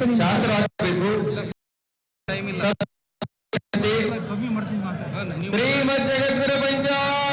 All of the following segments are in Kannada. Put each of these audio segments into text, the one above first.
ಹತ್ತು ನಿಮಿಷ ಶಾಂತರಾಗಬೇಕು ಟೈಮ್ ಇಲ್ಲ ಹಾ, ನೀವು ಶ್ರೀಮದ್ ಜಗದ್ಗುರು ಪಂಚಾಚಾರ್ಯ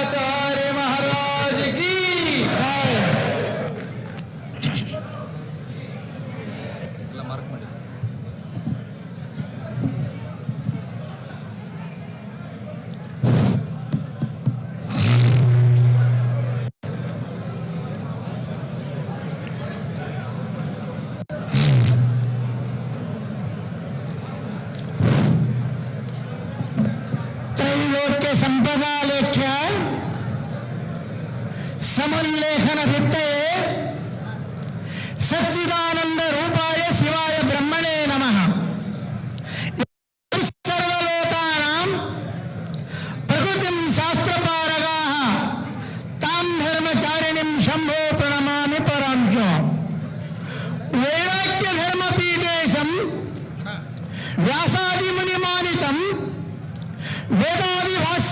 संपदालेख्य समेखन वृत्ते सच्चिदानंद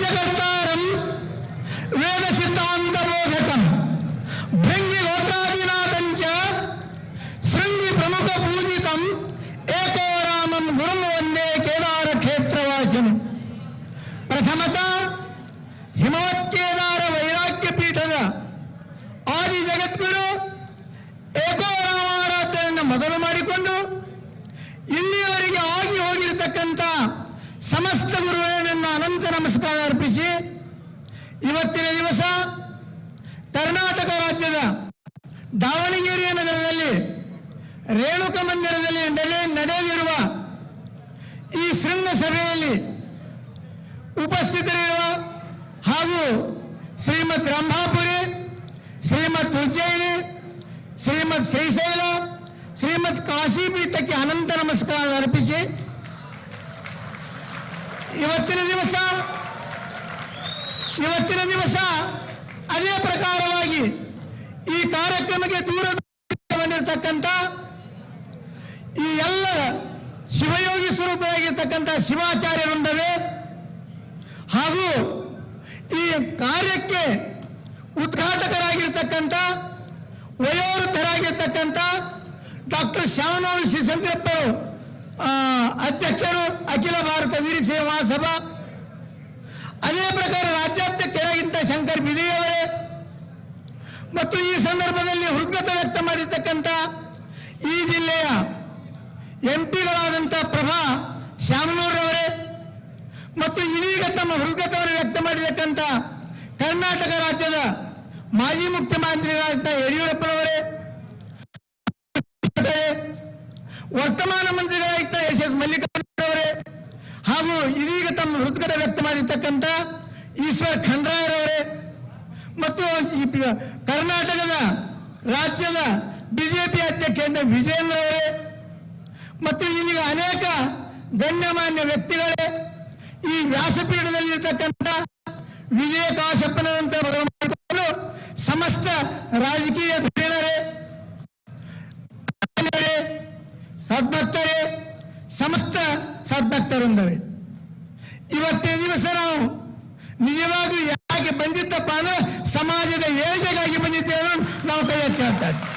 నాశకర్తారం వేద సిద్ధాంత బోధకం భృంగి గోత్రాదినాథంచ శృంగి ప్రముఖ పూజితం ఏకో గురుం వందే ಸಮಸ್ತ ಗುರುಗಳೇ ನನ್ನ ಅನಂತ ನಮಸ್ಕಾರ ಅರ್ಪಿಸಿ. ಇವತ್ತಿನ ದಿವಸ ಕರ್ನಾಟಕ ರಾಜ್ಯದ ದಾವಣಗೆರೆ ನಗರದಲ್ಲಿ ರೇಣುಕ ಮಂದಿರದಲ್ಲಿ ನಡೆ ನಡೆಯಲಿರುವ ಈ ಶೃಂಗಸಭೆಯಲ್ಲಿ ಉಪಸ್ಥಿತರಿರುವ ಹಾಗೂ ಶ್ರೀಮತ್ ರಂಭಾಪುರಿ ಶ್ರೀಮತ್ ಉಜ್ಜಯಿನಿ ಶ್ರೀಮತ್ ಶ್ರೀಶೈಲ ಶ್ರೀಮತ್ ಕಾಶಿಪೀಠಕ್ಕೆ ಅನಂತ ನಮಸ್ಕಾರ ಅರ್ಪಿಸಿ. ಇವತ್ತಿನ ದಿವಸ ಇವತ್ತಿನ ದಿವಸ ಅದೇ ಪ್ರಕಾರವಾಗಿ ಈ ಕಾರ್ಯಕ್ರಮಕ್ಕೆ ದೂರ ಬಂದಿರತಕ್ಕಂಥ ಈ ಎಲ್ಲ ಶಿವಯೋಗಿ ಸ್ವರೂಪವಾಗಿರ್ತಕ್ಕಂಥ ಶಿವಾಚಾರ್ಯ ವೃಂದವೇ ಹಾಗೂ ಈ ಕಾರ್ಯಕ್ಕೆ ಉದ್ಘಾಟಕರಾಗಿರ್ತಕ್ಕಂಥ, ವಯೋವೃದ್ಧರಾಗಿರ್ತಕ್ಕಂಥ ಡಾಕ್ಟರ್ ಶ್ಯಾಮನವರು ಶ್ರೀಸಂದ್ರಪ್ಪ ಅಧ್ಯಕ್ಷರು ಅಖಿಲ ಭಾರತ ವೀರ ಸೇವಾ ಸಭಾ. ಅದೇ ಪ್ರಕಾರ ರಾಜ್ಯಾಧ್ಯಕ್ಷರಾಗಿದ್ದ ಶಂಕರ್ ಬಿದಿಯವರೇ ಮತ್ತು ಈ ಸಂದರ್ಭದಲ್ಲಿ ಹೃದ್ಗತ ವ್ಯಕ್ತ ಮಾಡಿರ್ತಕ್ಕಂಥ ಈ ಜಿಲ್ಲೆಯ ಎಂ ಪಿಗಳಾದಂಥ ಪ್ರಭಾ ಶ್ಯಾಮನೂರವರೇ ಮತ್ತು ಇದೀಗ ತಮ್ಮ ಹೃದ್ಗತವನ್ನು ವ್ಯಕ್ತ ಮಾಡಿರ್ತಕ್ಕಂಥ ಕರ್ನಾಟಕ ರಾಜ್ಯದ ಮಾಜಿ ಮುಖ್ಯಮಂತ್ರಿಗಳಾದಂಥ ಯಡಿಯೂರಪ್ಪನವರೇ. ವರ್ತಮಾನ ಮಂತ್ರಿಗಳಾಗಿದ್ದ ಎಸ್ ಎಸ್ ಮಲ್ಲಿಕಾರ್ಜುನ ಅವರೇ ಹಾಗೂ ಇದೀಗ ತಮ್ಮ ಹೃದ್ಗತ ವ್ಯಕ್ತ ಮಾಡಿರ್ತಕ್ಕಂಥ ಈಶ್ವರ್ ಖಂಡ್ರಾಯರವರೇ ಮತ್ತು ಈ ಕರ್ನಾಟಕದ ರಾಜ್ಯದ ಬಿಜೆಪಿ ಅಧ್ಯಕ್ಷ ವಿಜೇಂದ್ರ ಅವರೇ ಮತ್ತು ಇದೀಗ ಅನೇಕ ಗಣ್ಯಮಾನ್ಯ ವ್ಯಕ್ತಿಗಳೇ ಈ ವ್ಯಾಸಪೀಠದಲ್ಲಿರ್ತಕ್ಕಂಥ ವಿಜಯ ಕಾಶಪ್ಪನಂತ ಮಾಡಿಕೊಂಡು ಸಮಸ್ತ ರಾಜಕೀಯ ಧುರೀಣರೇ ಸದ್ಭಕ್ತರೇ, ಸಮಸ್ತ ಸದ್ಭಕ್ತರೊಂದವೇ ಇವತ್ತಿನ ದಿವಸ ನಾವು ನಿಜವಾಗಿ ಯಾಕೆ ಬಂದಿದ್ದಪ್ಪ ಅಂದ್ರೆ ಸಮಾಜದ ಏಳಿಗೆಗಾಗಿ ಬಂದಿದ್ದೇವೆ ನಾವು ಕೈ ಎತ್ತಿ ಹೇಳ್ತಾ ಇದ್ದೀವಿ.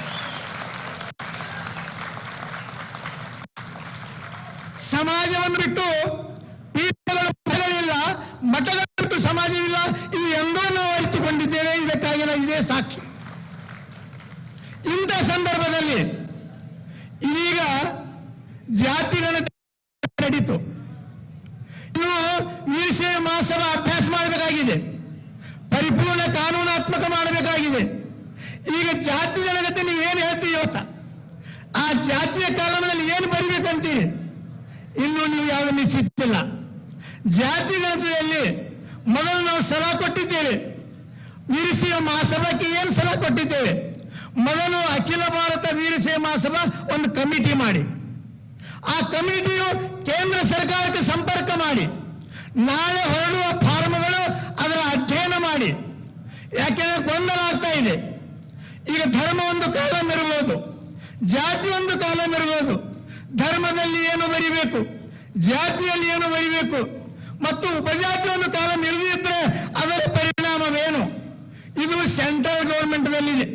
ಸಮಾಜವನ್ನು ಬಿಟ್ಟು ಪೀಠಗಳಿಲ್ಲ ಮಠಗಳ ಬಿಟ್ಟು ಸಮಾಜವಿಲ್ಲ, ಇದು ಎಂದೋ ನಾವು ಅರಿತುಕೊಂಡಿದ್ದೇವೆ, ಇದಕ್ಕಾಗಿ ಇದೇ ಸಾಕ್ಷಿ ಇಂಥ ಸಂದರ್ಭದಲ್ಲಿ ಇದೀಗ ಜಾತಿ ನಡೀತು ಇನ್ನು ವೀರಶೈವ ಮಹಾಸಭಾ ಅಭ್ಯಾಸ ಮಾಡಬೇಕಾಗಿದೆ. ಪರಿಪೂರ್ಣ ಕಾನೂನಾತ್ಮಕ ಮಾಡಬೇಕಾಗಿದೆ. ಈಗ ಜಾತಿ ಜನಗತಿ ಏನು ಹೇಳ್ತೀವಿ ಇವತ್ತ? ಆ ಜಾತಿಯ ಕಾಲಮದಲ್ಲಿ ಏನು ಬರಿಬೇಕಂತೀರಿ? ಇನ್ನು ನೀವು ಯಾವುದು ನಿಶ್ಚಿತಿಲ್ಲ ಜಾತಿ ಗಣತಿಯಲ್ಲಿ ಮೊದಲು ನಾವು ಸಲಹೆ ಕೊಟ್ಟಿದ್ದೇವೆ. ವೀರಶೈವ ಮಹಾಸಭಾಕ್ಕೆ ಏನು ಸಲಹೆ ಕೊಟ್ಟಿದ್ದೇವೆ? ಮೊದಲು ಅಖಿಲ ಭಾರತ ವೀರಶೈವ ಮಹಾಸಭಾ ಒಂದು ಕಮಿಟಿ ಮಾಡಿ. ಆ ಕಮಿಟಿಯು ಕೇಂದ್ರ ಸರ್ಕಾರಕ್ಕೆ ಸಂಪರ್ಕ ಮಾಡಿ, ನಾಳೆ ಹೊರಡುವ ಫಾರ್ಮ್ಗಳು ಅದರ ಅಧ್ಯಯನ ಮಾಡಿ. ಯಾಕೆಂದ್ರೆ ಗೊಂದಲ ಆಗ್ತಾ ಇದೆ. ಈಗ ಧರ್ಮ ಒಂದು ಕಾಲಂ ಇರಬಹುದು ಜಾತಿ ಒಂದು ಕಾಲಂ ಇರಬಹುದು ಧರ್ಮದಲ್ಲಿ ಏನು ಬರಿಬೇಕು, ಜಾತಿಯಲ್ಲಿ ಏನು ಬರಿಬೇಕು, ಮತ್ತು ಉಪಜಾತಿ ಒಂದು ಕಾಲಂ ಇರದಿದ್ರೆ ಅದರ ಪರಿಣಾಮವೇನು ಇದು ಸೆಂಟ್ರಲ್ ಗೌರ್ಮೆಂಟ್ದಲ್ಲಿದೆ.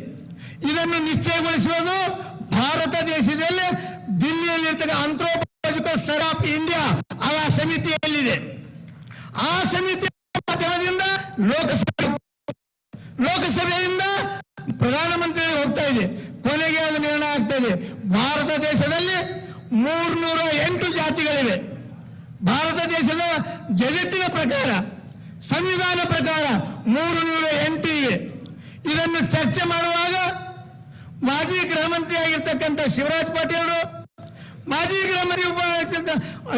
ಇದನ್ನು ನಿಶ್ಚಯಗೊಳಿಸುವುದು ಭಾರತ ದೇಶದಲ್ಲಿ ದಿಲ್ಲಿಯಲ್ಲಿರ್ತಕ್ಕ ಸ್ಟಡ್ ಆಫ್ ಇಂಡಿಯಾ ಆ ಸಮಿತಿಯಲ್ಲಿದೆ. ಆ ಸಮಿತಿ ಮಾಧ್ಯಮದಿಂದ ಲೋಕಸಭೆ, ಲೋಕಸಭೆಯಿಂದ ಪ್ರಧಾನಮಂತ್ರಿ ಹೋಗ್ತಾ ಇದೆ. ಕೊನೆಗೆ ಅದು ನಿರ್ಣಯ ಆಗ್ತಾ ಇದೆ. ಭಾರತ ದೇಶದಲ್ಲಿ ಮೂರ್ನೂರ ಎಂಟು ಜಾತಿಗಳಿವೆ. ಭಾರತ ದೇಶದ ಗೆಜೆಟ್ಟಿನ ಪ್ರಕಾರ, ಸಂವಿಧಾನ ಪ್ರಕಾರ ಮೂರು ನೂರ ಎಂಟು ಇವೆ. ಇದನ್ನು ಚರ್ಚೆ ಮಾಡುವಾಗ ಮಾಜಿ ಗೃಹ ಮಂತ್ರಿ ಆಗಿರ್ತಕ್ಕಂಥ ಶಿವರಾಜ್ ಪಾಟೀಲ್ ಮಾಜಿ ಗ್ರಾಮರಿ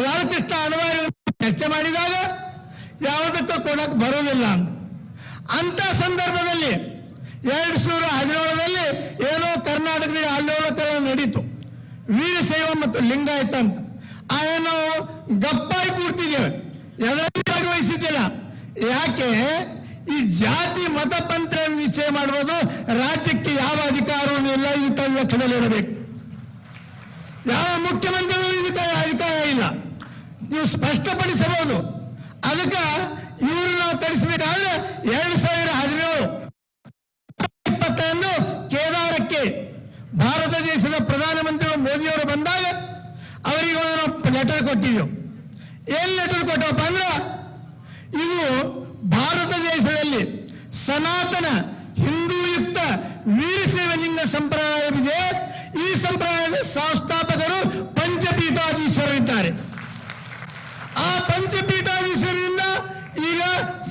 ಲಾಲಕೃಷ್ಣ ಅಣವಾರಿ ಚರ್ಚೆ ಮಾಡಿದಾಗ ಯಾವುದಕ್ಕೂ ಕೊಡಕ್ಕೆ ಬರೋದಿಲ್ಲ ಅಂತ ಸಂದರ್ಭದಲ್ಲಿ ಎರಡು ಸಾವಿರ ಹದಿನೇಳರಲ್ಲಿ ಏನೋ ಕರ್ನಾಟಕದಲ್ಲಿ ಆಂದೋಲನ ನಡೀತು. ವೀರಶೈವ ಮತ್ತು ಲಿಂಗಾಯತ ಅಂತ. ಆ ಏನೋ ಗಪ್ಪಾಗಿ ಕೂಡ್ತಿದ್ದೇವೆ ಎಲ್ಲರೂ ಭಾಗವಹಿಸಿದ್ದಿಲ್ಲ. ಯಾಕೆ? ಈ ಜಾತಿ ಮತಪಂತ್ರ ನಿಶ್ಚಯ ಮಾಡುವುದು ರಾಜ್ಯಕ್ಕೆ ಯಾವ ಅಧಿಕಾರವೂ ಇಲ್ಲ. ಇದು ತನ್ನ ಇಡಬೇಕು ಯಾವ ಮುಖ್ಯಮಂತ್ರಿಗಳು ಇದಕ್ಕೆ ಅಧಿಕಾರ ಇಲ್ಲ? ನೀವು ಸ್ಪಷ್ಟಪಡಿಸಬಹುದು. ಅದಕ್ಕೆ ಇವರು ನಾವು ತರಿಸಬೇಕಾದ್ರೆ ಎರಡು ಸಾವಿರ ಹದಿನೇಳು. ಇಪ್ಪತ್ತೊಂದು ಕೇದಾರಕ್ಕೆ ಭಾರತ ದೇಶದ ಪ್ರಧಾನಮಂತ್ರಿಗಳು ಮೋದಿಯವರು ಬಂದಾಗ ಅವರಿಗೆ ಒಂದು ಲೆಟರ್ ಕೊಟ್ಟಿದ್ದೆವು ಏನ್ ಲೆಟರ್ ಕೊಟ್ಟವಪ್ಪ ಅಂದ್ರೆ, ಇದು ಭಾರತ ದೇಶದಲ್ಲಿ ಸನಾತನ ಹಿಂದೂಯುಕ್ತ ವೀರಶೈವಲಿಂಗ ಸಂಪ್ರದಾಯವಿದೆ. ಈ ಸಂಪ್ರದಾಯದ ಸಂಸ್ಥಾಪಕರು ಪಂಚಪೀಠಾಧೀಶರಿದ್ದಾರೆ ಆ ಪಂಚಪೀಠಾಧೀಶರಿಂದ ಈಗ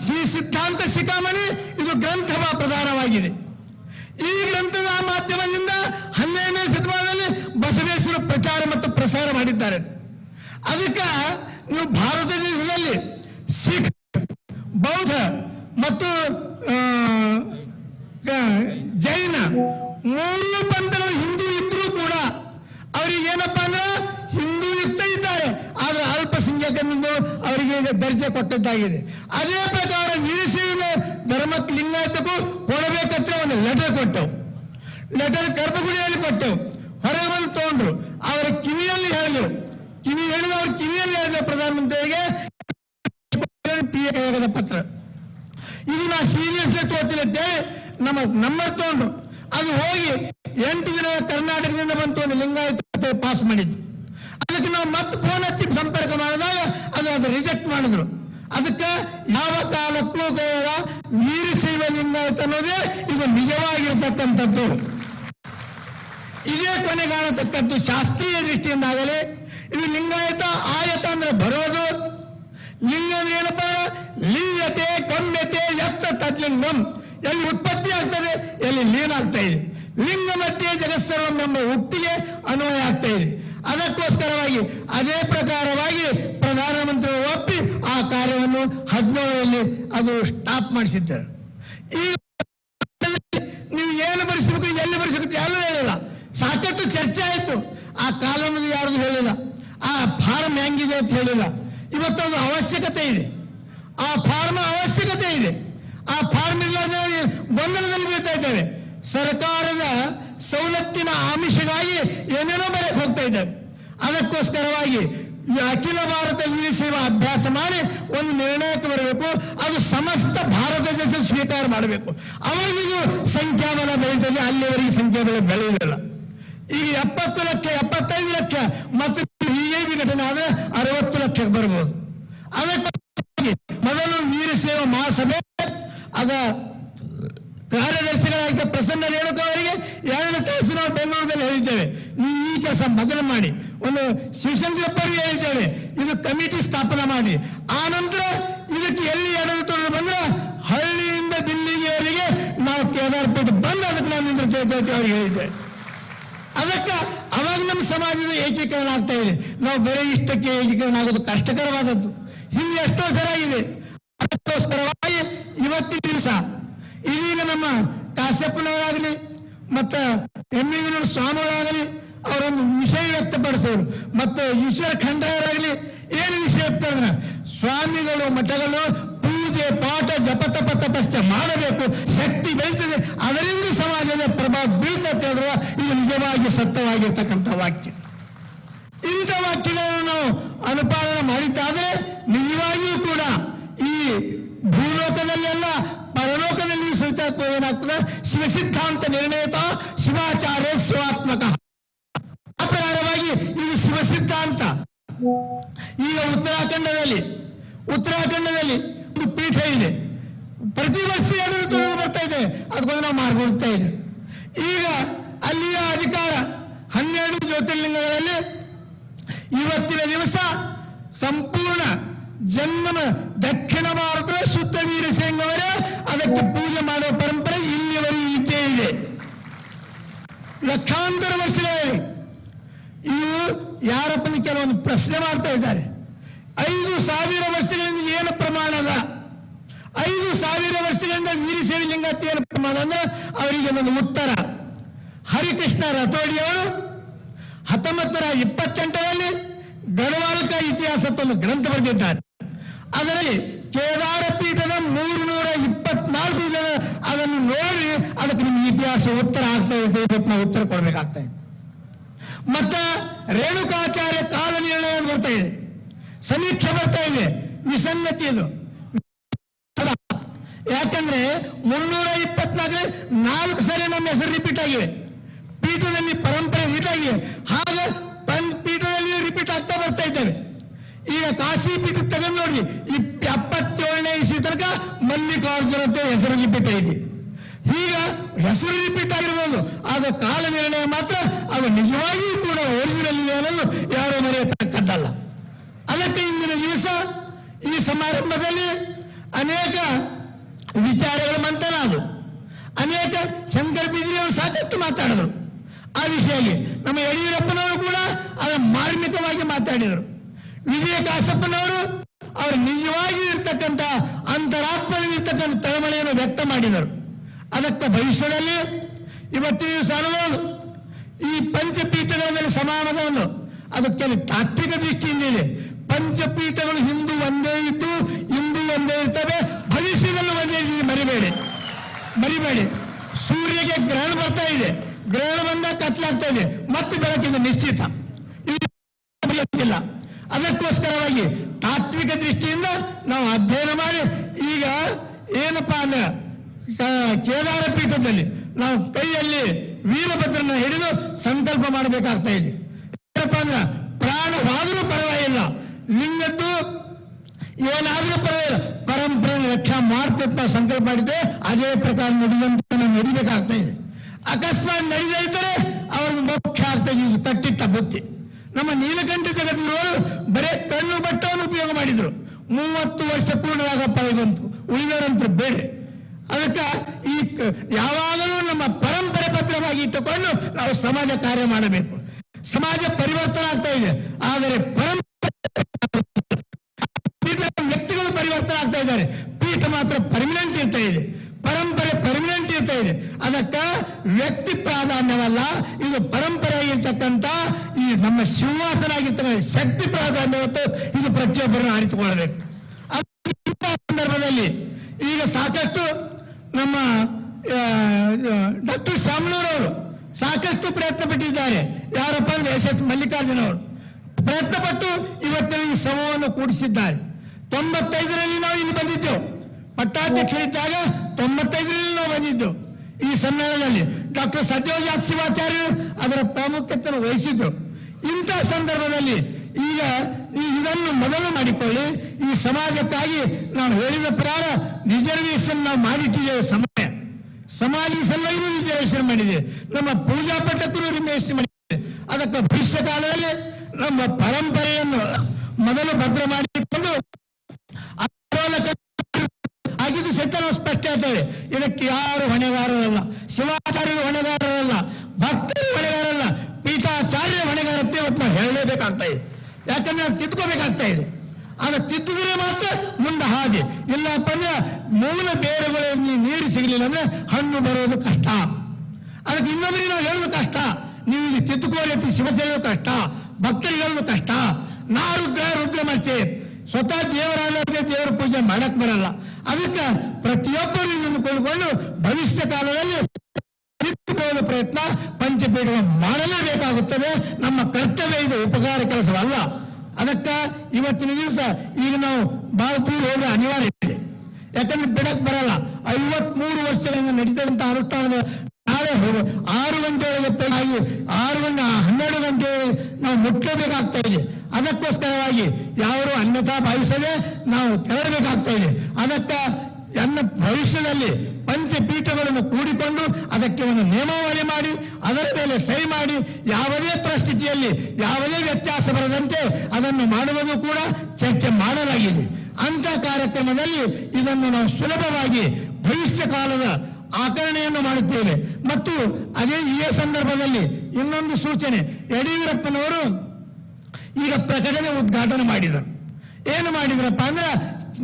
ಶ್ರೀ ಸಿದ್ಧಾಂತ ಶಿಖಾಮಣಿ ಇದು ಗ್ರಂಥವ ಪ್ರಧಾನವಾಗಿದೆ. ಈ ಗ್ರಂಥದ ಮಾಧ್ಯಮದಿಂದ ಹನ್ನೆರಡನೇ ಶತಮಾನದಲ್ಲಿ ಬಸವೇಶ್ವರ ಪ್ರಚಾರ ಮತ್ತು ಪ್ರಸಾರ ಮಾಡಿದ್ದಾರೆ. ಅದಕ್ಕೆ ನೀವು ಭಾರತ ದೇಶದಲ್ಲಿ ಸಿಖ್, ಬೌದ್ಧ ಮತ್ತು ಜೈನ ಮೂರು ಪಂಥಗಳು ಹಿಂದೂ ಇದ್ರೂ ಕೂಡ ಅವರಿಗೆ ಏನಪ್ಪಾ ಅಂದ್ರೆ ಹಿಂದೂ ಯುಕ್ತ ಇದ್ದಾರೆ. ಆದ್ರೆ ಅಲ್ಪಸಂಖ್ಯಾತರೆಂದು ಅವರಿಗೆ ದರ್ಜೆ ಕೊಟ್ಟದ್ದಾಗಿದೆ. ಅದೇ ಪ್ರಕಾರ ವೀರಶೈವ ಧರ್ಮಕ್ಕೆ ಲಿಂಗಾಯತಕ್ಕೂ ಕೊಡಬೇಕಂತ ಒಂದು ಲೆಟರ್ ಕೊಟ್ಟವು. ಲೆಟರ್ ಗರ್ಭಗುಡಿಯಲ್ಲಿ ಕೊಟ್ಟೆವು. ಹೊರಗೆ ಬಂದು ತಗೊಂಡ್ರು. ಅವರ ಕಿವಿಯಲ್ಲಿ ಹೇಳಿದ್ರು. ಕಿವಿ ಹೇಳಿದ ಅವ್ರ ಕಿವಿಯಲ್ಲಿ ಹೇಳಿದ ಪ್ರಧಾನಮಂತ್ರಿಗೆ. ಪಿ ಎ ಕಾಗದ ಪತ್ರ. ಇದು ನಾ ಸೀರಿಯಸ್ಲಿ ತೋತೀನಿ ಅಂತೇಳಿ ನಮ್ಮ ನಂಬರ್ ತಗೊಂಡ್ರು. ಅದು ಹೋಗಿ ಎಂಟು ದಿನ ಕರ್ನಾಟಕದಿಂದ ಬಂತು ಒಂದು ಲಿಂಗಾಯತ ಪಾಸ್ ಮಾಡಿದ್ವಿ ಅದಕ್ಕೆ ನಾವು ಮತ್ತೆ ಫೋನ್ ಹಚ್ಚಿ ಸಂಪರ್ಕ ಮಾಡಿದಾಗ ಅದು ಅದು ರಿಜೆಕ್ಟ್ ಮಾಡಿದ್ರು. ಅದಕ್ಕೆ ಯಾವ ಕಾಲಕ್ಕೂ ಕೂಡ ವೀರಶೈವ ಲಿಂಗಾಯತ ಅನ್ನೋದೇ ಇದು ನಿಜವಾಗಿರ್ತಕ್ಕಂಥದ್ದು. ಇದೇ ಕೊನೆಗಾಣತಕ್ಕಂಥ ಶಾಸ್ತ್ರೀಯ ದೃಷ್ಟಿಯಿಂದ ಆಗಲಿ ಇದು ಲಿಂಗಾಯತ ಆಯತ ಅಂದ್ರೆ ಬರೋದು. ಲಿಂಗ ಏನಪ್ಪ ಲೀಯತೆ, ಕಮ್ಯತೆ ಎತ್ತ ತದ್ಲಿಂಗಂ. ಎಲ್ಲಿ ಉತ್ಪತ್ತಿ ಆಗ್ತದೆ, ಎಲ್ಲಿ ಲೀನ ಆಗ್ತಾ ಇದೆ. ಲಿಂಗ ಮಧ್ಯೆ ಜಗತ್ಸರ್ವಂ ಎಂಬ ಉಕ್ತಿಗೆ ಅನ್ವಯ ಆಗ್ತಾ ಇದೆ. ಅದಕ್ಕೋಸ್ಕರವಾಗಿ ಅದೇ ಪ್ರಕಾರವಾಗಿ ಪ್ರಧಾನಮಂತ್ರಿ ಒಪ್ಪಿ ಆ ಕಾರ್ಯವನ್ನು ಹದಿನೇಳರಲ್ಲಿ ಅದು ಸ್ಟಾಪ್ ಮಾಡಿಸಿದ್ದರು. ಈ ನೀವು ಏನು ಬರೆಸಬೇಕು ಎಲ್ಲಿ ಬರೆಸಬೇಕು ಯಾರು ಹೇಳಿಲ್ಲ. ಸಾಕಷ್ಟು ಚರ್ಚೆ ಆಯಿತು. ಆ ಕಾಲಮಲ್ಲಿ ಯಾರು ಹೇಳಿಲ್ಲ. ಆ ಫಾರ್ಮ್ ಹೆಂಗಿದೆ ಅಂತ ಹೇಳಿಲ್ಲ. ಇವತ್ತು ಅದು ಅವಶ್ಯಕತೆ ಇದೆ. ಆ ಫಾರ್ಮ್ ಅವಶ್ಯಕತೆ ಇದೆ. ಆ ಫಾರ್ಮ್ ಇಲ್ಲದೆ ಗೊಂದಲದಲ್ಲಿ ಬೀಳ್ತಾ ಇದ್ದೇವೆ. ಸರ್ಕಾರದ ಸವಲತ್ತಿನ ಆಮಿಷಗಾಗಿ ಏನೇನೋ ಬರೆಯಕ್ಕೆ ಹೋಗ್ತಾ ಇದ್ದೇವೆ. ಅದಕ್ಕೋಸ್ಕರವಾಗಿ ಅಖಿಲ ಭಾರತ ವೀರಶೈವ ಅಭ್ಯಾಸ ಮಾಡಿ ಒಂದು ನಿರ್ಣಯಕ್ಕೆ ಬರಬೇಕು. ಅದು ಸಮಸ್ತ ಭಾರತ ದೇಶ ಸ್ವೀಕಾರ ಮಾಡಬೇಕು. ಅವಾಗಿದು ಸಂಖ್ಯಾಬಲ ಬೆಳೆದಲ್ಲಿ ಅಲ್ಲಿವರೆಗೆ ಸಂಖ್ಯಾಬಲ ಬೆಳೆಯುವುದಿಲ್ಲ. ಈಗ ಎಪ್ಪತ್ತು ಲಕ್ಷ, ಎಪ್ಪತ್ತೈದು ಲಕ್ಷ ಮತ್ತು ಬಿ ಘಟನೆ ಆದರೆ ಅರವತ್ತು ಲಕ್ಷಕ್ಕೆ ಬರ್ಬೋದು. ಅದಕ್ಕಾಗಿ ಮೊದಲು ವೀರಶೈವ ಮಹಾಸಭೆ ಅದ ಕಾರ್ಯದರ್ಶಿಗಳಾಗಿದ್ದ ಪ್ರಸನ್ನ ರೇಣುಕ ಅವರಿಗೆ ಎರಡು ಕೆಲಸ ನಾವು ಬೆಂಗಳೂರಿನಲ್ಲಿ ಹೇಳಿದ್ದೇವೆ. ನೀವು ಈ ಕೆಲಸ ಮೊದಲು ಮಾಡಿ. ಒಂದು ಶಿವಶಂಕರಪ್ಪ ಅವರಿಗೆ ಹೇಳಿದ್ದೇವೆ, ಇದು ಕಮಿಟಿ ಸ್ಥಾಪನೆ ಮಾಡಿ. ಆ ನಂತರ ಇದಕ್ಕೆ ಎಲ್ಲಿ ಎಡವತ್ತು ಬಂದ್ರೆ ಹಳ್ಳಿಯಿಂದ ದಿಲ್ಲಿಗೆವರಿಗೆ ನಾವು ಕೇದಾರ್ಪೇಟೆ ಬಂದು ಅದಕ್ಕೆ ನಾವು ನಿಂತಿರ್ತೇವೆ ಅಂತ ಅವ್ರಿಗೆ ಹೇಳಿದ್ದೇವೆ ಅದಕ್ಕೆ ಅವಾಗ ನಮ್ಮ ಸಮಾಜದ ಏಕೀಕರಣ ಆಗ್ತಾ ಇದೆ. ನಾವು ಬೇರೆ ಇಷ್ಟಕ್ಕೆ ಏಕೀಕರಣ ಆಗೋದು ಕಷ್ಟಕರವಾದದ್ದು. ಹಿಂದೆ ಎಷ್ಟೋ ಸರಾಗಿದೆ ಅದಕ್ಕೋಸ್ಕರವಾಗಿ ಇವತ್ತಿನ ದಿವಸ ಇದೀಗ ನಮ್ಮ ಕಾಶ್ಯಪ್ಪನವರಾಗಲಿ ಮತ್ತು ಎಮ್ಮಿಗಿನ ಸ್ವಾಮಿಗಳಾಗಲಿ ಅವರೊಂದು ವಿಷಯ ವ್ಯಕ್ತಪಡಿಸೋರು. ಮತ್ತು ಈಶ್ವರ ಖಂಡರಾಗಲಿ ಏನು ವಿಷಯ ಅಂದ್ರೆ ಸ್ವಾಮಿಗಳು ಮಠಗಳು ಪೂಜೆ, ಪಾಠ, ಜಪ, ತಪ, ತಪಸ್ಸೆ ಮಾಡಬೇಕು. ಶಕ್ತಿ ಬೆಳೀತದೆ ಅದರಿಂದ ಸಮಾಜದ ಪ್ರಭಾವ ಬೀಳ್ತದೆ ಹೇಳಿದ್ರೆ ಇದು ನಿಜವಾಗಿ ಸತ್ಯವಾಗಿರ್ತಕ್ಕಂಥ ವಾಕ್ಯ. ಇಂಥ ವಾಕ್ಯಗಳನ್ನು ನಾವು ಅನುಪಾಲನೆ ಮಾಡಿದ್ದಾದ್ರೆ ನಿಜವಾಗಿಯೂ ಕೂಡ ಈ ಭೂಲೋಕದಲ್ಲೆಲ್ಲ ಪರಲೋಕದಲ್ಲಿ ಸಹಿತ ಏನಾಗ್ತದೆ ಶಿವಸಿದ್ಧಾಂತ ನಿರ್ಣಯತ ಶಿವಾಚಾರ್ಯ ಶಿವಾತ್ಮಕ. ಆ ಪ್ರಕಾರವಾಗಿ ಇದು ಶಿವಸಿದ್ಧಾಂತ. ಈಗ ಉತ್ತರಾಖಂಡದಲ್ಲಿ ಉತ್ತರಾಖಂಡದಲ್ಲಿ ಒಂದು ಪೀಠ ಇದೆ. ಪ್ರತಿ ವರ್ಷ ಎರಡು ತೊಗೊಂಡು ಬರ್ತಾ ಇದೆ. ಅದಕ್ಕೊಂದು ನಾವು ಮಾರ್ಗೊಳ್ತಾ ಇದೆ. ಈಗ ಅಲ್ಲಿಯ ಅಧಿಕಾರ ಹನ್ನೆರಡು ಜ್ಯೋತಿರ್ಲಿಂಗಗಳಲ್ಲಿ ಇವತ್ತಿನ ದಿವಸ ಸಂಪೂರ್ಣ ಜಂಗಮ ದಕ್ಷಿಣ ಭಾರತದ ಶುದ್ಧ ವೀರಶೈವರೇ ಅದಕ್ಕೆ ಪೂಜೆ ಮಾಡುವ ಪರಂಪರೆ ಇಲ್ಲಿಯವರೆಗೂ ಇದ್ದೇ ಇದೆ ಲಕ್ಷಾಂತರ ವರ್ಷಗಳಲ್ಲಿ ಇವು ಯಾರಪ್ಪನ ಕೆಲವೊಂದು ಪ್ರಶ್ನೆ ಮಾಡ್ತಾ ಇದ್ದಾರೆ ಐದು ಸಾವಿರ ವರ್ಷಗಳಿಂದ ಏನು ಪ್ರಮಾಣದ ಐದು ಸಾವಿರ ವರ್ಷಗಳಿಂದ ವೀರಶೈವ ಲಿಂಗಾಯತ ಏನು ಪ್ರಮಾಣ ಅಂದ್ರೆ ಅವರಿಗೆ ಒಂದು ಉತ್ತರ ಹರಿಕೃಷ್ಣ ರಥೋಡಿಯವರು ಹತ್ತೊಂಬತ್ತು ನೂರ ಇಪ್ಪತ್ತೆಂಟರಲ್ಲಿ ಗಡವಾಳಕ ಇತಿಹಾಸ ಅಂತ ಒಂದು ಗ್ರಂಥ ಬರೆದಿದ್ದಾರೆ. ಆದರೆ ಕೇದಾರ ಪೀಠದ ಮೂರು ನೂರ ಇಪ್ಪತ್ನಾಲ್ಕು ಜನ ಅದನ್ನು ನೋಡಿ ಅದಕ್ಕೆ ನಿಮ್ಗೆ ಇತಿಹಾಸ ಉತ್ತರ ಆಗ್ತಾ ಇದೆ ನಾವು ಉತ್ತರ ಕೊಡಬೇಕಾಗ್ತಾ ಇದೆ. ಮತ್ತ ರೇಣುಕಾಚಾರ್ಯ ಕಾಲ ನಿರ್ಣಯ ಬರ್ತಾ ಇದೆ. ಸಮೀಕ್ಷೆ ಬರ್ತಾ ಇದೆ. ವಿಸಂಗತಿ ಇದು. ಯಾಕಂದ್ರೆ ಮುನ್ನೂರ ಇಪ್ಪತ್ನಾಲ್ಕು ನಾಲ್ಕು ಸರಿ ನಮ್ಮ ಹೆಸರು ರಿಪೀಟ್ ಆಗಿವೆ. ಪೀಠದಲ್ಲಿ ಪರಂಪರೆ ರಿಪೀಟ್ ಆಗಿವೆ ಹಾಗೆ ಪೀಠದಲ್ಲಿ ರಿಪೀಟ್ ಆಗ್ತಾ ಬರ್ತಾ ಇದ್ದೇವೆ. ಈಗ ಕಾಶಿ ಪೀಠ ತಗೊಂಡು ನೋಡ್ರಿ ಎಪ್ಪತ್ತೇಳನೇ ಇಸಿ ತನಕ ಮಲ್ಲಿಕಾರ್ಜುನ ಅಂತ ಹೆಸರು ರಿಪೀಟ್ ಐತಿ ಈಗ ಹೆಸರು ರಿಪೀಟ್ ಆಗಿರ್ಬೋದು ಆದ ಕಾಲ ನಿರ್ಣಯ ಮಾತ್ರ, ಅದು ನಿಜವಾಗಿಯೂ ಕೂಡ ಒರಿಜಿನಲ್ ಇದೆ ಅನ್ನೋದು ಯಾರು ಮರೆಯತಕ್ಕದ್ದಲ್ಲ. ಅದಕ್ಕೆ ಇಂದಿನ ದಿವಸ, ಈ ಸಮಾರಂಭದಲ್ಲಿ ಅನೇಕ ವಿಚಾರಗಳು ಮಂಥನ ಅದು ಅನೇಕ ಶಂಕರ ಬಿದ್ರಿಯವರು ಸಾಕಷ್ಟು ಮಾತಾಡಿದರು. ಆ ವಿಷಯವಾಗಿ ನಮ್ಮ ಯಡಿಯೂರಪ್ಪನವರು ಕೂಡ ಅದನ್ನು ಮಾರ್ಮಿಕವಾಗಿ ಮಾತಾಡಿದರು. ವಿಜಯ ಕಾಸಪ್ಪನವರು ಅವರು ನಿಜವಾಗಿ ಇರ್ತಕ್ಕಂಥ ಅಂತರಾತ್ಮದಲ್ಲಿರ್ತಕ್ಕಂಥ ತಳಮಳೆಯನ್ನು ವ್ಯಕ್ತ ಮಾಡಿದರು. ಅದಕ್ಕೆ ಭವಿಷ್ಯದಲ್ಲಿ ಇವತ್ತಿನ ದಿವಸ ಅನುಭವ ಈ ಪಂಚಪೀಠಗಳಲ್ಲಿ ಸಮಾನವನ್ನು ಅದು ಕೆಲವು ತಾತ್ವಿಕ ದೃಷ್ಟಿಯಿಂದ ಇದೆ. ಪಂಚಪೀಠಗಳು ಹಿಂದೂ ಒಂದೇ ಇದ್ದು, ಹಿಂದೂ ಒಂದೇ ಇರ್ತವೆ. ಭವಿಷ್ಯದಲ್ಲೂ ಒಂದೇ ಇದೆ ಮರಿಬೇಡಿ. ಮರಿಬೇಡಿ. ಸೂರ್ಯಗೆ ಗ್ರಹಣ ಬರ್ತಾ ಇದೆ. ಗ್ರಹಣ ಬಂದಾಗ ಕತ್ಲಾಗ್ತಾ ಇದೆ. ಮತ್ತೆ ಬೆಳಕಿದೆ ನಿಶ್ಚಿತ. ಇಲ್ಲ. ಅದಕ್ಕೋಸ್ಕರವಾಗಿ ತಾತ್ವಿಕ ದೃಷ್ಟಿಯಿಂದ ನಾವು ಅಧ್ಯಯನ ಮಾಡಿ, ಈಗ ಏನಪ್ಪಾ ಅಂದ್ರೆ ಕೇದಾರ ಪೀಠದಲ್ಲಿ ನಾವು ಕೈಯಲ್ಲಿ ವೀರಭದ್ರನ ಹಿಡಿದು ಸಂಕಲ್ಪ ಮಾಡಬೇಕಾಗ್ತಾ ಇದೆ. ಏನಪ್ಪಾ ಅಂದ್ರೆ, ಪ್ರಾಣವಾದರೂ ಪರವಾಗಿಲ್ಲ. ಲಿಂಗದ್ದು ಏನಾದರೂ ಪರವಾಗಿಲ್ಲ. ಪರಂಪರೆ ರಕ್ಷಾ ಮಾಡ್ತಂತ ಸಂಕಲ್ಪ ಮಾಡಿದ್ರೆ ಅದೇ ಪ್ರಕಾರ ನಡೆದಂತ ನಾವು ನಡಿಬೇಕಾಗ್ತಾ ಇದೆ. ಅಕಸ್ಮಾತ್ ನಡೆದೇ ಇದ್ದರೆ ಅವ್ರದ್ದು ಮೋಕ್ಷ ಆಗ್ತಾ ಇದು. ಕಟ್ಟಿಟ್ಟ ಬುತ್ತಿ ನಮ್ಮ ನೀಲಕಂಠ ಜಗತ್ತಿರೋರು ಬರೇ ಕಣ್ಣು ಬಟ್ಟವನ್ನು ಉಪಯೋಗ ಮಾಡಿದ್ರು. ಮೂವತ್ತು ವರ್ಷ ಪೂರ್ಣವಾಗಪ್ಪ ಬಂತು ಉಳಿದವರಂತೂ ಬೇಡ. ಅದಕ್ಕೆ ಈ ಯಾವಾಗಲೂ ನಮ್ಮ ಪರಂಪರೆ ಪತ್ರವಾಗಿ ಇಟ್ಟುಕೊಂಡು ನಾವು ಸಮಾಜ ಕಾರ್ಯ ಮಾಡಬೇಕು. ಸಮಾಜ ಪರಿವರ್ತನೆ ಆಗ್ತಾ ಇದೆ. ಆದರೆ ಪರಂಪರೆ ವ್ಯಕ್ತಿಗಳು ಪರಿವರ್ತನೆ ಆಗ್ತಾ ಇದ್ದಾರೆ. ಪೀಠ ಮಾತ್ರ ಪರ್ಮನೆಂಟ್ ಇರ್ತಾ ಇದೆ. ಪರಂಪರೆ ಪರ್ಮನೆಂಟ್ ಇರ್ತಾ ಇದೆ. ಅದಕ್ಕ ವ್ಯಕ್ತಿ ಪ್ರಾಧಾನ್ಯವಲ್ಲ. ಇದು ಪರಂಪರೆ ಆಗಿರ್ತಕ್ಕಂಥ ಈ ನಮ್ಮ ಸಿಂಹಾಸನ ಆಗಿರ್ತಕ್ಕಂಥ ಶಕ್ತಿ ಪ್ರಾಧಾನ್ಯ ಮತ್ತು ಇದು ಪ್ರತಿಯೊಬ್ಬರನ್ನು ಅರಿತುಕೊಳ್ಳಬೇಕು ಸಂದರ್ಭದಲ್ಲಿ ಈಗ ಸಾಕಷ್ಟು ನಮ್ಮ ಡಾಕ್ಟರ್ ಶಾಮನೂರವರು ಸಾಕಷ್ಟು ಪ್ರಯತ್ನ ಪಟ್ಟಿದ್ದಾರೆ. ಯಾರಪ್ಪ ಅಂದ್ರೆ ಎಸ್ ಎಸ್ ಮಲ್ಲಿಕಾರ್ಜುನ ಅವರು. ಪ್ರಯತ್ನ ಪಟ್ಟು ಇವತ್ತಿನ ಈ ಶ್ರಮವನ್ನು ಕೂಡಿಸಿದ್ದಾರೆ. ತೊಂಬತ್ತೈದರಲ್ಲಿ ನಾವು ಇಲ್ಲಿ ಬಂದಿದ್ದೆವು. ಪಟ್ಟಾಧ್ಯಕ್ಷರಿದ್ದಾಗ ತೊಂಬತ್ತೈದರಲ್ಲಿ ನಾವು ಬಂದಿದ್ದು ಈ ಸಮ್ಮೇಳನದಲ್ಲಿ. ಡಾಕ್ಟರ್ ಸದ್ಯೋಜಾತ್ ಶಿವಾಚಾರ್ಯರು ಅದರ ಪ್ರಾಮುಖ್ಯತೆಯನ್ನು ವಹಿಸಿದ್ರು. ಇಂಥ ಸಂದರ್ಭದಲ್ಲಿ ಈಗ ಇದನ್ನು ಮೊದಲು ಮಾಡಿಕೊಳ್ಳಿ. ಈ ಸಮಾಜಕ್ಕಾಗಿ ನಾನು ಹೇಳಿದ ಪ್ರಕಾರ ರಿಸರ್ವೇಶನ್ ನಾವು ಮಾಡಿಟ್ಟಿದ್ದೇವೆ ಸಮಯ ಸಮಾಜ ಸಲುವಾಗಿ ರಿಸರ್ವೇಶನ್ ಮಾಡಿದೆ. ನಮ್ಮ ಪೂಜಾ ಪಟ್ಟಕ್ಕೂ ರಿಸರ್ವೇಶನ್ ಮಾಡಿದೆ. ಅದಕ್ಕೆ ಭವಿಷ್ಯ ಕಾಲದಲ್ಲಿ ನಮ್ಮ ಪರಂಪರೆಯನ್ನು ಮೊದಲು ಭದ್ರ ಮಾಡಿಕೊಂಡು ನಾವು ಸ್ಪಷ್ಟ ಹೇಳ್ತೇವೆ ಇದಕ್ಕೆ ಯಾರು ಹೊಣೆಗಾರರಲ್ಲ? ಶಿವಾಚಾರ್ಯರು ಹೊಣೆಗಾರರಲ್ಲ, ಭಕ್ತರು ಹೊಣೆಗಾರಲ್ಲ ಪೀಠಾಚಾರ್ಯ ಹೊಣೆಗಾರತ್ತೆ ಇವತ್ತು ನಾವು ಹೇಳಲೇಬೇಕಾಗ್ತಾ ಇದೆ. ಯಾಕಂದ್ರೆ ನಾವು ತಿದ್ಕೋಬೇಕಾಗ್ತಾ ಇದೆ. ಆಗ ತಿದ್ದಿದ್ರೆ ಮಾತ್ರ ಮುಂದೆ ಹಾದಿ ಇಲ್ಲ ಅಂತಂದ್ರೆ ಮೂಲ ಬೇರುಗಳಲ್ಲಿ ನೀರು ಸಿಗಲಿಲ್ಲ ಅಂದ್ರೆ ಹಣ್ಣು ಬರೋದು ಕಷ್ಟ. ಅದಕ್ಕೆ ಇನ್ನೊಬ್ಬರಿಗೆ ನಾವು ಹೇಳೋದು ಕಷ್ಟ. ನೀವು ಇಲ್ಲಿ ತಿದ್ದುಕೋರಿ ಅಂತ ಶಿವಚರ್ಯದು ಕಷ್ಟ. ಭಕ್ತರಿಗೆ ಹೇಳೋದು ಕಷ್ಟ. ನಾ ರುದ್ರ ರುದ್ರ ಮಚ್ಚೆ ಸ್ವತಃ ದೇವರಾದ ದೇವರ ಪೂಜೆ ಮಾಡಕ್ ಬರಲ್ಲ. ಅದಕ್ಕೆ ಪ್ರತಿಯೊಬ್ಬರು ಇದನ್ನು ಕೊಂಡುಕೊಂಡು ಭವಿಷ್ಯ ಕಾಲದಲ್ಲಿ ಪ್ರಯತ್ನ ಪಂಚಪೀಠ ಮಾಡಲೇಬೇಕಾಗುತ್ತದೆ. ನಮ್ಮ ಕರ್ತವ್ಯ ಇದು, ಉಪಕಾರ ಕೆಲಸವಲ್ಲ. ಅದಕ್ಕೆ ಇವತ್ತಿನ ದಿವಸ ಈಗ ನಾವು ದೂರ ಹೋದ್ರೆ ಅನಿವಾರ್ಯ ಇದೆ. ಯಾಕಂದ್ರೆ ಬಿಡಕ್ ಬರಲ್ಲ. ಐವತ್ಮೂರು ವರ್ಷಗಳಿಂದ ನಡೀತಕ್ಕಂಥ ಅನುಷ್ಠಾನದ ನಾಳೆ ಆರು ಗಂಟೆಯೊಳಗೆ ಆಗಿ ಆರು ಗಂಟೆ, ಹನ್ನೆರಡು ಗಂಟೆ ನಾವು ಮುಟ್ಟಲೇಬೇಕಾಗ್ತಾ ಇದೆ. ಅದಕ್ಕೋಸ್ಕರವಾಗಿ ಯಾರು ಅನ್ಯಥಾ ಭಾವಿಸದೆ ನಾವು ತೆರಳಬೇಕಾಗ್ತಾ ಇದೆ. ಅದಕ್ಕ ಎನ್ನ ಭವಿಷ್ಯದಲ್ಲಿ ಪಂಚಪೀಠಗಳನ್ನು ಕೂಡಿಕೊಂಡು ಅದಕ್ಕೆ ಒಂದು ನಿಯಮಾವಳಿ ಮಾಡಿ, ಅದರ ಮೇಲೆ ಸಹಿ ಮಾಡಿ, ಯಾವುದೇ ಪರಿಸ್ಥಿತಿಯಲ್ಲಿ ಯಾವುದೇ ವ್ಯತ್ಯಾಸ ಬರದಂತೆ ಅದನ್ನು ಮಾಡುವುದು ಕೂಡ ಚರ್ಚೆ ಮಾಡಲಾಗಿದೆ. ಅಂತ ಕಾರ್ಯಕ್ರಮದಲ್ಲಿ ಇದನ್ನು ನಾವು ಸುಲಭವಾಗಿ ಭವಿಷ್ಯ ಕಾಲದ ಆಕರಣೆಯನ್ನು ಮಾಡುತ್ತೇವೆ. ಮತ್ತು ಅದೇ ಈ ಸಂದರ್ಭದಲ್ಲಿ ಇನ್ನೊಂದು ಸೂಚನೆ, ಯಡಿಯೂರಪ್ಪನವರು ಈಗ ಪ್ರಕಟಣೆ ಉದ್ಘಾಟನೆ ಮಾಡಿದರು. ಏನು ಮಾಡಿದ್ರಪ್ಪ ಅಂದ್ರೆ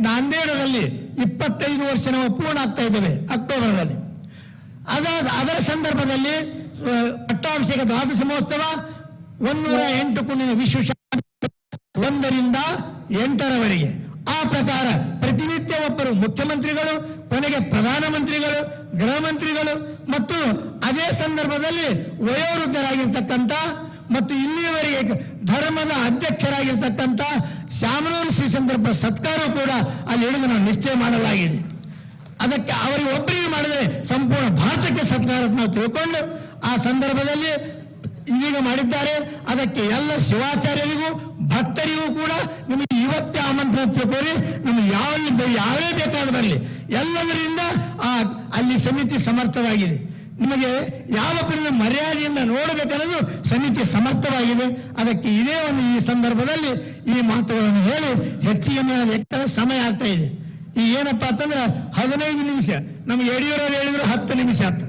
ನಾಂದೇಡದಲ್ಲಿ ಇಪ್ಪತ್ತೈದು ವರ್ಷ ನಾವು ಪೂರ್ಣ ಆಗ್ತಾ ಇದ್ದೇವೆ ಅಕ್ಟೋಬರ್ದಲ್ಲಿ ಅದ, ಅದರ ಸಂದರ್ಭದಲ್ಲಿ ಪಟ್ಟಾಭಿಷೇಕ ದ್ವಾದಶ ಮಹೋತ್ಸವ ಒಂದೂರ ಎಂಟು ಕುಣಿನ ವಿಶ್ವ ಒಂದರಿಂದ ಎಂಟರವರೆಗೆ. ಆ ಪ್ರಕಾರ ಪ್ರತಿನಿತ್ಯ ಒಬ್ಬರು ಮುಖ್ಯಮಂತ್ರಿಗಳು, ಕೊನೆಗೆ ಪ್ರಧಾನಮಂತ್ರಿಗಳು ಗೃಹ ಮಂತ್ರಿಗಳು ಮತ್ತು ಅದೇ ಸಂದರ್ಭದಲ್ಲಿ ವಯೋವೃದ್ಧರಾಗಿರ್ತಕ್ಕಂಥ ಮತ್ತು ಇಲ್ಲಿಯವರೆಗೆ ಧರ್ಮದ ಅಧ್ಯಕ್ಷರಾಗಿರ್ತಕ್ಕಂಥ ಶಾಮನೂರು ಶ್ರೀ ಸಂದರ್ಭ ಸತ್ಕಾರ ಕೂಡ ಅಲ್ಲಿ ಹಿಡಿದು ನಾವು ನಿಶ್ಚಯ ಮಾಡಲಾಗಿದೆ. ಅದಕ್ಕೆ ಅವರಿಗೆ ಒಬ್ಬರಿಗೆ ಮಾಡಿದರೆ ಸಂಪೂರ್ಣ ಭಾರತಕ್ಕೆ ಸತ್ಕಾರ ನಾವು ತಿಳ್ಕೊಂಡು ಆ ಸಂದರ್ಭದಲ್ಲಿ ಇದೀಗ ಮಾಡಿದ್ದಾರೆ. ಅದಕ್ಕೆ ಎಲ್ಲ ಶಿವಾಚಾರ್ಯರಿಗೂ, ಭಕ್ತರಿಗೂ ಕೂಡ ನಿಮಗೆ ಇವತ್ತೇ ಆಮಂತ್ರಣ ತಿಳ್ಕೊರಿ ನಮಗೆ ಯಾವ ಯಾವೇ ಬೇಕಾದ ಬರಲಿ. ಎಲ್ಲದರಿಂದ ಆ ಅಲ್ಲಿ ಸಮಿತಿ ಸಮರ್ಥವಾಗಿದೆ. ನಿಮಗೆ ಯಾವ ಪರಿಣ ಮರ್ಯಾದೆಯಿಂದ ನೋಡಬೇಕನ್ನೋದು ಸಮಿತಿ ಸಮರ್ಥವಾಗಿದೆ. ಅದಕ್ಕೆ ಇದೇ ಒಂದು ಈ ಸಂದರ್ಭದಲ್ಲಿ ಈ ಮಾತುಗಳನ್ನು ಹೇಳಿ ಹೆಚ್ಚಿಗೆ ಸಮಯ ಆಗ್ತಾ ಇದೆ. ಈಗ ಏನಪ್ಪಾ ಅಂತಂದ್ರೆ ಹದಿನೈದು ನಿಮಿಷ. ನಮ್ಗೆ ಯಡಿಯೂರವ್ರು ಹೇಳಿದ್ರು ಹತ್ತು ನಿಮಿಷ ಅಂತ.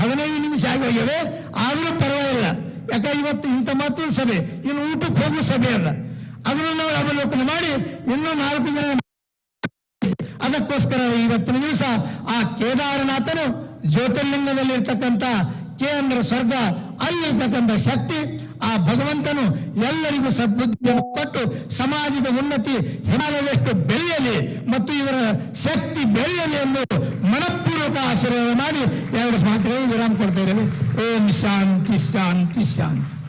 ಹದಿನೈದು ನಿಮಿಷ ಆಗಿ ಹೋಗ್ಯವೆ. ಆದರೂ ಪರವಾಗಿಲ್ಲ. ಯಾಕೆ ಇವತ್ತು ಇಂಥ ಮಾತ್ರ ಸಭೆ. ಇನ್ನು ಊಟಕ್ಕೆ ಹೋಗುವ ಸಭೆ ಅಲ್ಲ. ಅದನ್ನು ನಾವು ಅವಲೋಕನ ಮಾಡಿ ಇನ್ನೂ ನಾಲ್ಕು ಜನ ಅದಕ್ಕೋಸ್ಕರ ಇವತ್ತಿನ ದಿವಸ ಆ ಕೇದಾರನಾಥನು ಜ್ಯೋತಿರ್ಲಿಂಗದಲ್ಲಿರ್ತಕ್ಕಂಥ ಕೆ ಅಂದ್ರೆ ಸ್ವರ್ಗ, ಅಲ್ಲಿರ್ತಕ್ಕಂಥ ಶಕ್ತಿ, ಆ ಭಗವಂತನು ಎಲ್ಲರಿಗೂ ಸದ್ಬುದ್ಧಿಯನ್ನು ಕೊಟ್ಟು ಸಮಾಜದ ಉನ್ನತಿ, ಹಿಮಾಲಯದಷ್ಟು ಬೆಳೆಯಲಿ ಮತ್ತು ಇದರ ಶಕ್ತಿ ಬೆಳೆಯಲಿ ಎಂದು ಮನಪೂರ್ವಕ ಆಶೀರ್ವಾದ ಮಾಡಿ ಎರಡು ಮಾತುಗಳಿಗೆ ವಿರಾಮ ಕೊಡ್ತಾ ಇದ್ದೇವೆ. ಓಂ ಶಾಂತಿ ಶಾಂತಿ ಶಾಂತಿ.